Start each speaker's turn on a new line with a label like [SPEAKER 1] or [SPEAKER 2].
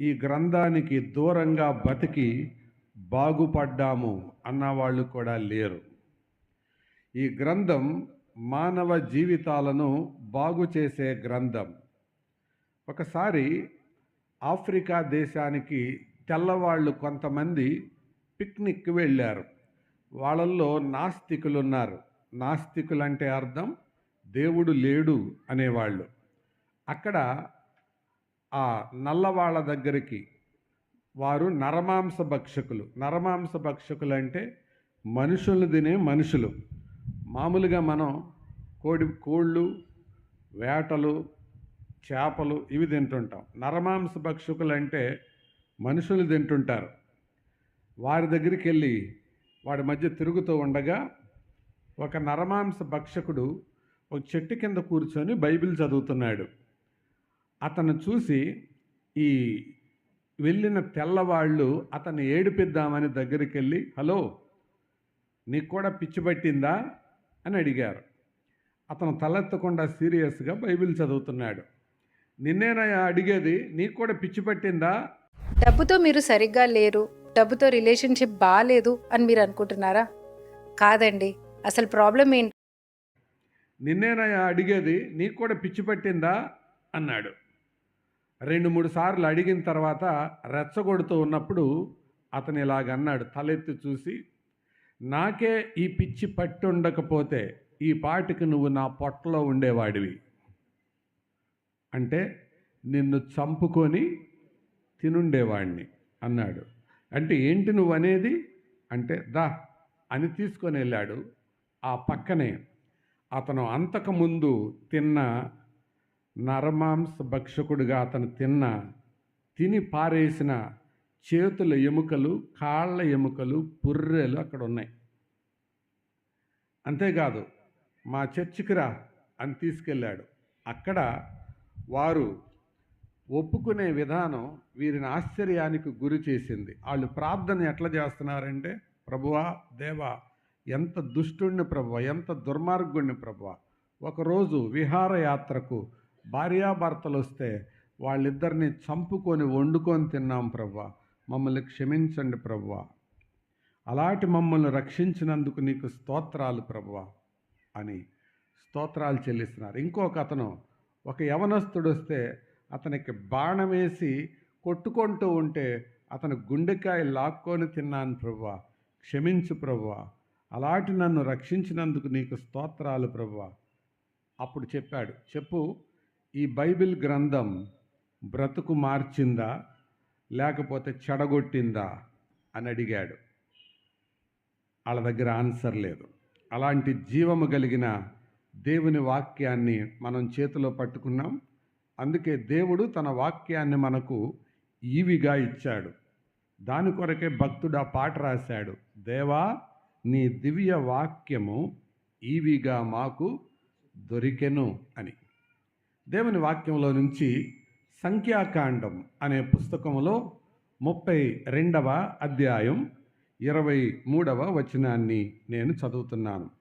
[SPEAKER 1] ఈ గ్రంథానికి దూరంగా బతికి బాగుపడ్డాము అన్నవాళ్ళు కూడా లేరు. ఈ గ్రంథం మానవ జీవితాలను బాగు చేసే గ్రంథం. ఒకసారి ఆఫ్రికా దేశానికి తెల్లవాళ్ళు కొంతమంది పిక్నిక్ వెళ్ళారు. వాళ్ళల్లో నాస్తికులు ఉన్నారు నాస్తికులు అంటే అర్థం దేవుడు లేడు అనేవాళ్ళు. అక్కడ ఆ నల్లవాళ్ళ దగ్గరికి వారు నరమాంస భక్షకులు నరమాంస భక్షకులు అంటే మనుషులు తినే మనుషులు. మామూలుగా మనం కోడి కోళ్ళు వేటలు చేపలు ఇవి తింటుంటాం. నరమాంస భక్షకులు అంటే మనుషులు తింటుంటారు. వారి దగ్గరికి వెళ్ళి వాడి మధ్య తిరుగుతూ ఉండగా ఒక నరమాంస భక్షకుడు ఒక చెట్టు కింద కూర్చొని బైబిల్ చదువుతున్నాడు. అతను చూసి ఈ వెళ్ళిన తెల్లవాళ్ళు అతన్ని ఏడిపిద్దామని దగ్గరికి వెళ్ళి హలో నీకు కూడా పిచ్చి పట్టిందా? అని అడిగారు. అతను తలెత్తకుండా సీరియస్గా బైబిల్ చదువుతున్నాడు. నిన్నేనయ్యా అడిగేది నీకు కూడా పిచ్చి పట్టిందా?
[SPEAKER 2] డబ్బుతో మీరు సరిగ్గా లేరు డబ్బుతో రిలేషన్షిప్ బాగాలేదు అని మీరు అనుకుంటున్నారా? కాదండి అసలు ప్రాబ్లం ఏంటి?
[SPEAKER 1] నిన్నేనయ్యా అడిగేది నీకు కూడా పిచ్చి పట్టిందా? అన్నాడు. రెండు మూడు సార్లు అడిగిన తర్వాత రెచ్చగొడుతూ ఉన్నప్పుడు అతను ఇలాగన్నాడు తలెత్తి చూసి నాకే ఈ పిచ్చి పట్టుండకపోతే ఈ పాటికి నువ్వు నా పొట్టలో ఉండేవాడివి. అంటే నిన్ను చంపుకొని తినుండేవాడిని అన్నాడు. అంటే ఏంటి నువ్వు అనేది? అంటే దా అని తీసుకొని వెళ్ళాడు ఆ పక్కనే. అతను అంతకుముందు తిన్న నరమాంస భక్షకుడిగా అతను తిన్న తిని పారేసిన చేతుల ఎముకలు కాళ్ళ ఎముకలు పుర్రెలు అక్కడ ఉన్నాయి అంతేకాదు మా చర్చికి రా అని తీసుకెళ్ళాడు. అక్కడ వారు ఒప్పుకునే విధానం వీరిని ఆశ్చర్యానికి గురి చేసింది. వాళ్ళు ప్రార్థన ఎట్లా చేస్తున్నారంటే ప్రభువా దేవా ఎంత దుష్టుణ్ణి ప్రభువ ఎంత దుర్మార్గుణ్ణి ప్రభువ. ఒకరోజు విహారయాత్రకు భార్యాభర్తలు వస్తే వాళ్ళిద్దరిని చంపుకొని వండుకొని తిన్నాం ప్రవ్వ. మమ్మల్ని క్షమించండి ప్రభువ అలాంటి మమ్మల్ని రక్షించినందుకు నీకు స్తోత్రాలు ప్రభువ అని స్తోత్రాలు చెల్లిస్తున్నారు. ఇంకొక అతను ఒక యవనస్తుడు వస్తే అతనికి బాణం వేసి కొట్టుకుంటూ ఉంటే అతను గుండెకాయ లాక్కొని తిన్నాను ప్రవ్వ. క్షమించు ప్రభువ అలాంటి నన్ను రక్షించినందుకు నీకు స్తోత్రాలు ప్రభువ అప్పుడు చెప్పాడు చెప్పు ఈ బైబిల్ గ్రంథం బ్రతుకు మార్చిందా? లేకపోతే చెడగొట్టిందా? అని అడిగాడు. వాళ్ళ దగ్గర ఆన్సర్ లేదు. అలాంటి జీవము కలిగిన దేవుని వాక్యాన్ని మనం చేతిలో పట్టుకున్నాం. అందుకే దేవుడు తన వాక్యాన్ని మనకు ఈవిగా ఇచ్చాడు. దాని కొరకే భక్తుడు ఆ పాట రాశాడు. దేవా నీ దివ్య వాక్యము ఈవిగా మాకు దొరికెను అని. దేవుని వాక్యంలో నుంచి సంఖ్యాకాండం అనే పుస్తకంలో ముప్పై రెండవ అధ్యాయం ఇరవై మూడవ వచనాన్ని నేను చదువుతున్నాను.